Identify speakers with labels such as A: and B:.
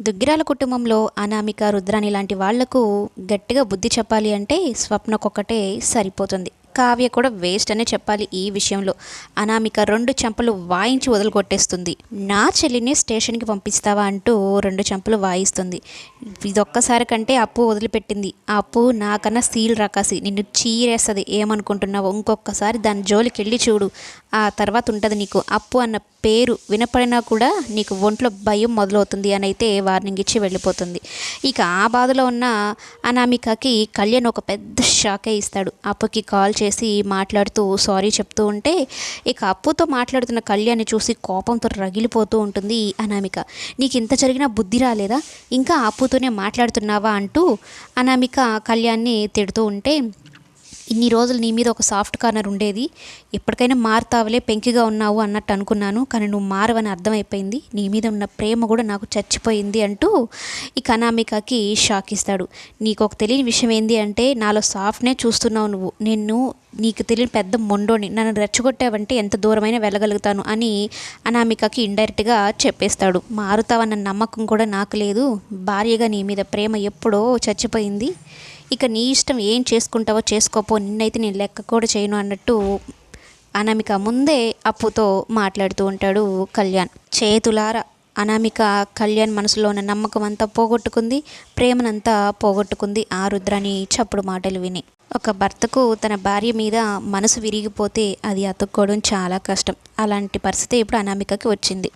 A: దుగ్గిరాల కుటుంబంలో అనామిక రుద్రాని లాంటి వాళ్ళకు గట్టిగా బుద్ధి చెప్పాలి అంటే స్వప్నకొక్కటే సరిపోతుంది. కావ్య కూడా వేస్ట్ అనే చెప్పాలి ఈ విషయంలో. అనామిక రెండు చెంపలు వాయించి వదలగొట్టేస్తుంది. నా చెల్లిని స్టేషన్కి పంపిస్తావా అంటూ రెండు చెంపలు వాయిస్తుంది. ఇదొక్కసారి కంటే అప్పు వదిలిపెట్టింది. ఆ అప్పు నాకన్నా సీల్ రాకాసి. నిన్ను చీరేస్తుంది. ఏమనుకుంటున్నావు ఇంకొకసారి దాని జోలికి వెళ్ళి చూడు. ఆ తర్వాత ఉంటుంది నీకు. అప్పు అన్న పేరు వినపడినా కూడా నీకు ఒంట్లో భయం మొదలవుతుంది అని అయితే వార్నింగ్ ఇచ్చి వెళ్ళిపోతుంది. ఇక ఆ బాధలో ఉన్న అనామికకి కళ్యాణ్ ఒక పెద్ద షాకే ఇస్తాడు. అప్పుకి కాల్ చేసి మాట్లాడుతూ సారీ చెప్తూ ఉంటే ఇక అప్పుతో మాట్లాడుతున్న కళ్యాణ్ని చూసి కోపంతో రగిలిపోతూ ఉంటుంది అనామిక. నీకు ఇంత జరిగినా బుద్ధి రాలేదా? ఇంకా అప్పుతోనే మాట్లాడుతున్నావా? అంటూ అనామిక కళ్యాణ్ని తిడుతూ ఉంటే ఇన్ని రోజులు నీ మీద ఒక సాఫ్ట్ కార్నర్ ఉండేది. ఎప్పటికైనా మారుతావులే పెంకిగా ఉన్నావు అన్నట్టు అనుకున్నాను. కానీ నువ్వు మారవని అర్థమైపోయింది. నీ మీద ఉన్న ప్రేమ కూడా నాకు చచ్చిపోయింది అంటూ ఈ అనామికకి షాక్ ఇస్తాడు. నీకు ఒక తెలియని విషయం ఏంది అంటే నాలో సాఫ్ట్నే చూస్తున్నావు నువ్వు. నిన్ను నీకు తెలియని పెద్ద మొండోని నన్ను రెచ్చగొట్టావంటే ఎంత దూరమైనా వెళ్ళగలుగుతాను అని అనామికకి ఇండైరెక్ట్గా చెప్పేస్తాడు. మారుతావన్న నమ్మకం కూడా నాకు లేదు. భార్యగా నీ మీద ప్రేమ ఎప్పుడో చచ్చిపోయింది. ఇక నీ ఇష్టం ఏం చేసుకుంటావో చేసుకోపో నిన్నైతే నేను లెక్క కూడా చేయను అన్నట్టు అనామిక ముందే అప్పుతో మాట్లాడుతూ ఉంటాడు కళ్యాణ్. చేతులారా అనామిక కళ్యాణ్ మనసులో ఉన్న నమ్మకం అంతా పోగొట్టుకుంది ప్రేమనంతా పోగొట్టుకుంది ఆ రుద్రాని చప్పుడు మాటలు విని. ఒక భర్తకు తన భార్య మీద మనసు విరిగిపోతే అది అతుక్కోవడం చాలా కష్టం. అలాంటి పరిస్థితి ఇప్పుడు అనామికకి వచ్చింది.